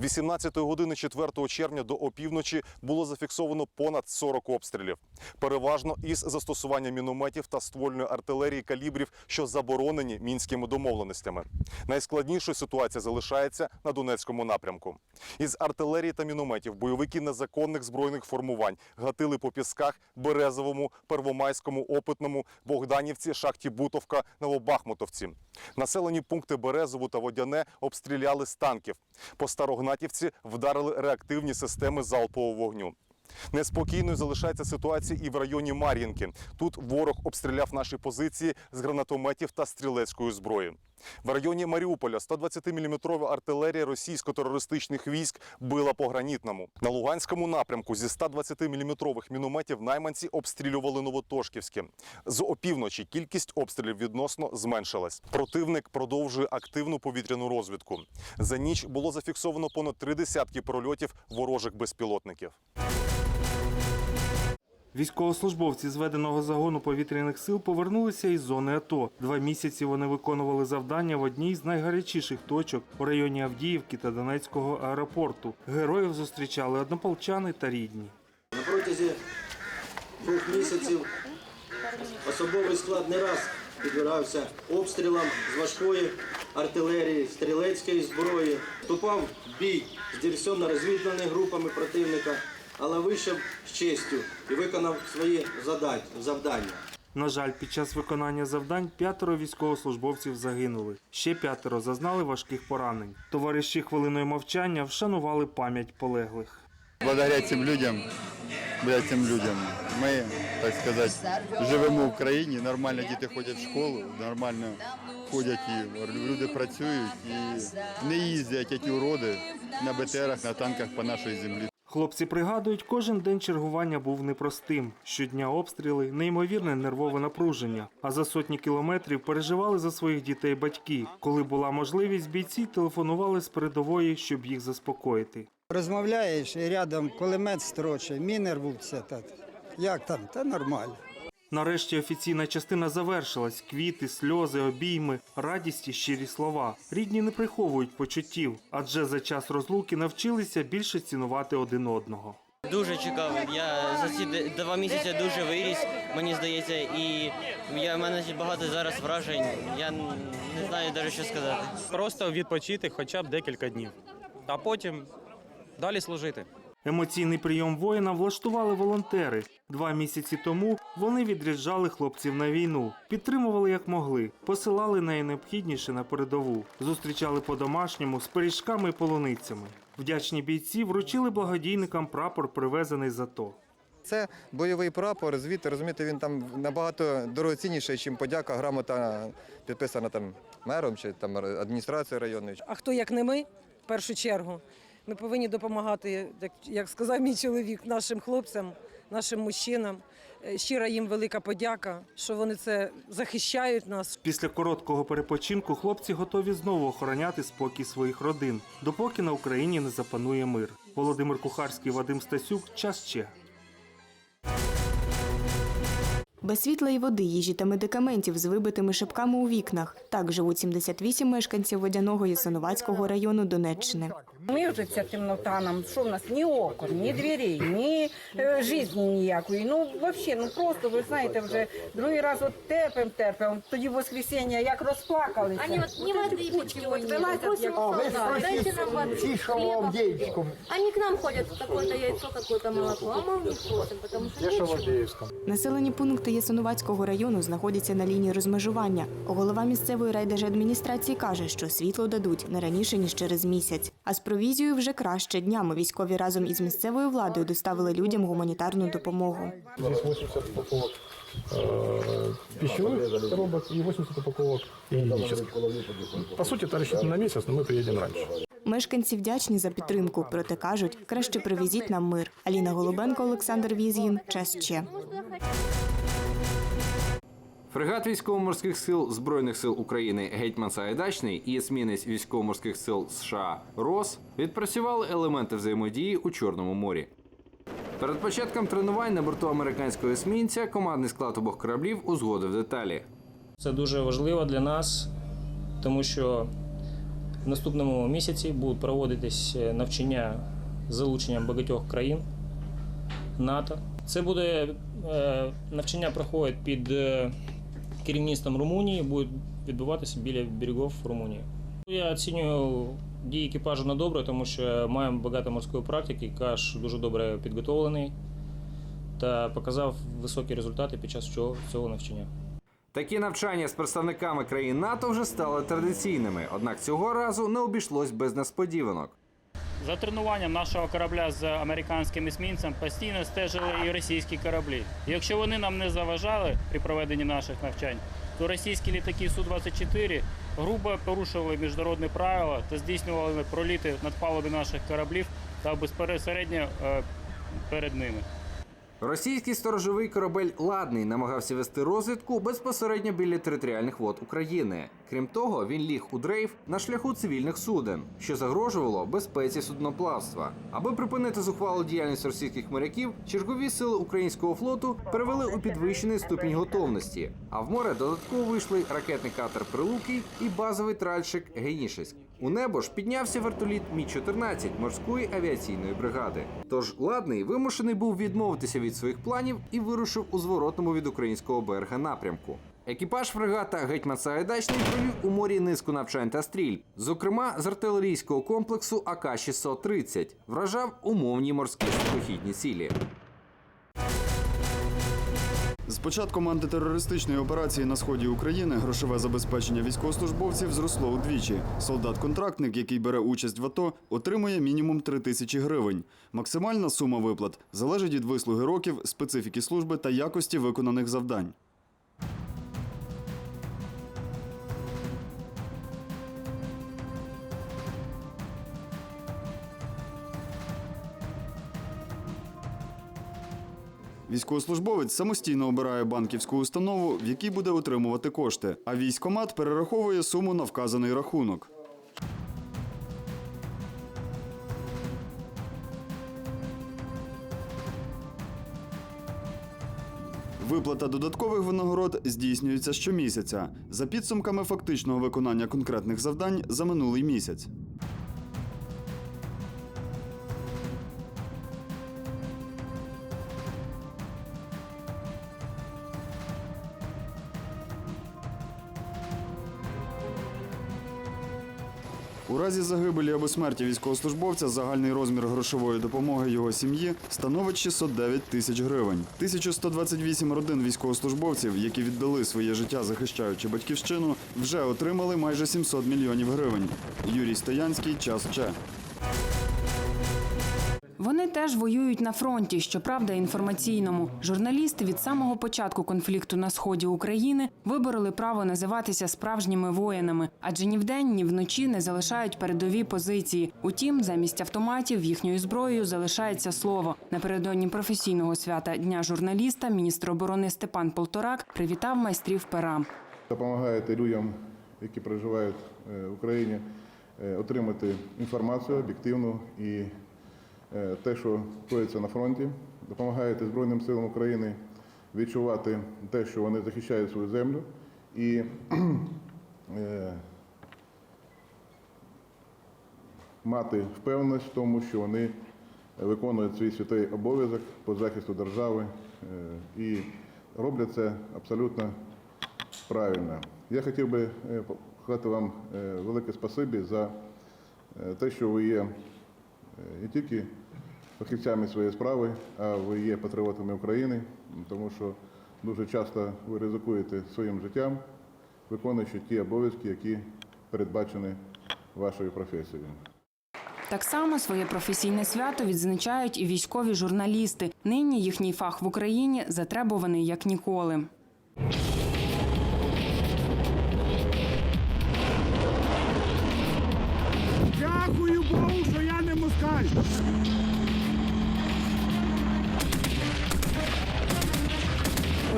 18 години 4 червня до опівночі було зафіксовано понад 40 обстрілів, переважно із застосуванням мінометів та ствольної артилерії калібрів, що заборонені мінськими домовленостями. Найскладнішою ситуація залишається на Донецькому напрямку. Із артилерії та мінометів бойовики незаконних збройних формувань гатили по пісках Березовому, Первомайському, Опитному, Богданівці, Шахті Бутовка, Новобахмутовці. Населені пункти Березову та Водяне обстріляли з танків. По Старогнатівці вдарили реактивні системи залпового вогню. Неспокійною залишається ситуація і в районі Мар'їнки. Тут ворог обстріляв наші позиції з гранатометів та стрілецької зброї. В районі Маріуполя 120-мм артилерія російсько-терористичних військ била по гранітному. На Луганському напрямку зі 120-мм мінометів найманці обстрілювали Новотошківське. З опівночі кількість обстрілів відносно зменшилась. Противник продовжує активну повітряну розвідку. За ніч було зафіксовано понад три десятки прольотів ворожих безпілотників. Військовослужбовці зведеного загону повітряних сил повернулися із зони АТО. Два місяці вони виконували завдання в одній з найгарячіших точок у районі Авдіївки та Донецького аеропорту. Героїв зустрічали однополчани та рідні. На протязі двох місяців особовий склад не раз підбирався обстрілам з важкої артилерії, стрілецької зброї, вступав бій з диверсійно-розвідувальними групами противника, але вийшов з честю і виконав свої завдання. На жаль, під час виконання завдань п'ятеро військовослужбовців загинули. Ще п'ятеро зазнали важких поранень. Товариші хвилиною мовчання вшанували пам'ять полеглих. Благодаря этим людям, благодаря цим людям, ми, так сказати, живемо в Україні, нормально діти ходять в школу, нормально ходять і люди працюють і не їздять ті уроди на БТРах, на танках по нашій землі. Хлопці пригадують, кожен день чергування був непростим. Щодня обстріли, неймовірне нервове напруження. А за сотні кілометрів переживали за своїх дітей батьки. Коли була можливість, бійці телефонували з передової, щоб їх заспокоїти. Розмовляєш і рядом кулемет строче, міни рвуться. Так. Як там? Та нормально. Нарешті офіційна частина завершилась. Квіти, сльози, обійми, радість і щирі слова. Рідні не приховують почуттів, адже за час розлуки навчилися більше цінувати один одного. Дуже чекав. Я за ці два місяці дуже виріс, мені здається, і я, в мене багато зараз вражень. Я не знаю навіть, що сказати. Просто відпочити хоча б декілька днів, а потім далі служити. Емоційний прийом воїна влаштували волонтери. Два місяці тому вони відряджали хлопців на війну, підтримували як могли, посилали найнеобхідніше на передову, зустрічали по-домашньому з пиріжками і полуницями. Вдячні бійці вручили благодійникам прапор, привезений з АТО. Це бойовий прапор, звідти розумієте, він там набагато дорогоцінніший, ніж подяка, грамота підписана там мером чи там адміністрацією районною. А хто як не ми, в першу чергу, ми повинні допомагати, як, як сказав мій чоловік, нашим хлопцям, нашим мужчинам. Е, Щира їм велика подяка, що вони це захищають нас. Після короткого перепочинку хлопці готові знову охороняти спокій своїх родин, допоки на Україні не запанує мир. Володимир Кухарський, Вадим Стасюк. Час ще. Без світла і води, їжі та медикаментів з вибитими шибками у вікнах. Так живуть 78 мешканців Водяного Ясиновацького району Донеччини. Ми вже ця темнота нам, що в нас ні окон, ні дверей, ні е, житті ніякої. Ну, взагалі, ну просто, ви знаєте, вже другий раз от терпим, терпим. Тоді в воскресіння як розплакалися. Они вот ни воды питьевой не вилазять, як да, дайте нам воды, хлеба. Они к нам ходят, какое-то яйцо, какое-то молоко, а мы у них просим, потому что нечего. Населені пункти Ясиновацького району знаходяться на лінії розмежування. Голова місцевої райдержадміністрації каже, що світло дадуть не раніше ніж через місяць. А з провізією вже краще днями військові разом із місцевою владою доставили людям гуманітарну допомогу. Здесь 80 упаковок э, пищевых коробок и 80 упаковок гигиенических. По сути, это рассчитано на месяц, но мы приедем раньше. Мешканці вдячні за підтримку, проте кажуть, краще привезіть нам мир. Аліна Голубенко, Олександр Візгін. Час ще. Фрегат військово-морських сил Збройних сил України Гетьман Сагайдачний і есмінець військово-морських сил США РОС відпрацювали елементи взаємодії у Чорному морі. Перед початком тренувань на борту американського есмінця командний склад обох кораблів узгодив деталі. Це дуже важливо для нас, тому що В наступному місяці будуть проводитись е, навчання з залученням багатьох країн НАТО. Це буде е, навчання проходить під е, керівництвом Румунії, буде відбуватися біля берегів Румунії. Я оцінюю дії екіпажу на добре, тому що маємо багато морської практики. Екіпаж дуже добре підготовлений та показав високі результати під час цього навчання. Такі навчання з представниками країн НАТО вже стали традиційними, однак цього разу не обійшлось без несподіванок. За тренуванням нашого корабля з американським есмінцем постійно стежили і російські кораблі. Якщо вони нам не заважали при проведенні наших навчань, то російські літаки Су-24 грубо порушували міжнародні правила та здійснювали проліти над палуби наших кораблів та безпосередньо е, перед ними. Російський сторожовий корабель Ладний намагався вести розвідку безпосередньо біля територіальних вод України. Крім того, він ліг у дрейф на шляху цивільних суден, що загрожувало безпеці судноплавства. Аби припинити зухвалу діяльність російських моряків, чергові сили українського флоту перевели у підвищений ступінь готовності. А в море додатково вийшли ракетний катер Прилуки і базовий тральщик Генішеськ. У небо ж піднявся вертоліт Мі-14 морської авіаційної бригади. Тож ладний вимушений був відмовитися від своїх планів і вирушив у зворотному від українського берега напрямку. Екіпаж фрегата Гетьман Сагайдачний провів у морі низку навчань та стрільб, зокрема з артилерійського комплексу АК-630, вражав умовні морські сухохідні цілі. З початком антитерористичної операції на сході України грошове забезпечення військовослужбовців зросло удвічі. Солдат-контрактник, який бере участь в АТО, отримує мінімум 3 тисячі гривень. Максимальна сума виплат залежить від вислуги років, специфіки служби та якості виконаних завдань. Військовослужбовець самостійно обирає банківську установу, в якій буде отримувати кошти, а військомат перераховує суму на вказаний рахунок. Виплата додаткових винагород здійснюється щомісяця за підсумками фактичного виконання конкретних завдань за минулий місяць. Разі загибелі або смерті військовослужбовця загальний розмір грошової допомоги його сім'ї становить 609 тисяч гривень. 1128 родин військовослужбовців, які віддали своє життя захищаючи батьківщину, вже отримали майже 700 мільйонів гривень. Юрій Стоянський, час Че. Вони теж воюють на фронті, щоправда, інформаційному. Журналісти від самого початку конфлікту на сході України вибороли право називатися справжніми воїнами, адже ні вдень, ні вночі не залишають передові позиції. Утім, замість автоматів їхньою зброєю залишається слово. Напередодні професійного свята Дня журналіста міністр оборони Степан Полторак привітав майстрів пера. допомагаєте людям, які проживають е, в Україні, е, отримати інформацію об'єктивну і те, що коїться на фронті. Допомагаєте Збройним силам України відчувати те, що вони захищають свою землю і е, мати впевненість в тому, що вони виконують свій святий обов'язок по захисту держави е, і роблять це абсолютно правильно. Я хотів би е, сказати вам е, велике спасибі за е, те, що ви є е, не тільки фахівцями своєї справи, а ви є патріотами України, тому що дуже часто ви ризикуєте своїм життям, виконуючи ті обов'язки, які передбачені вашою професією. Так само своє професійне свято відзначають і військові журналісти. Нині їхній фах в Україні затребуваний як ніколи. Дякую Богу, що я не москаль.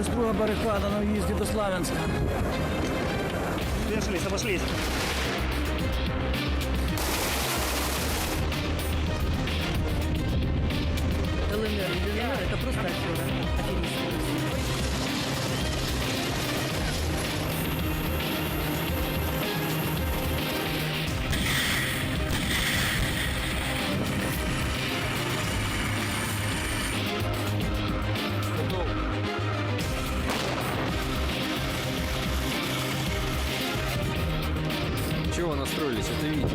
Ось друга барикада на в'їзді до Славянська. Вешались, обошлись. ЛНР, это просто афера. Чего настроились это видеть?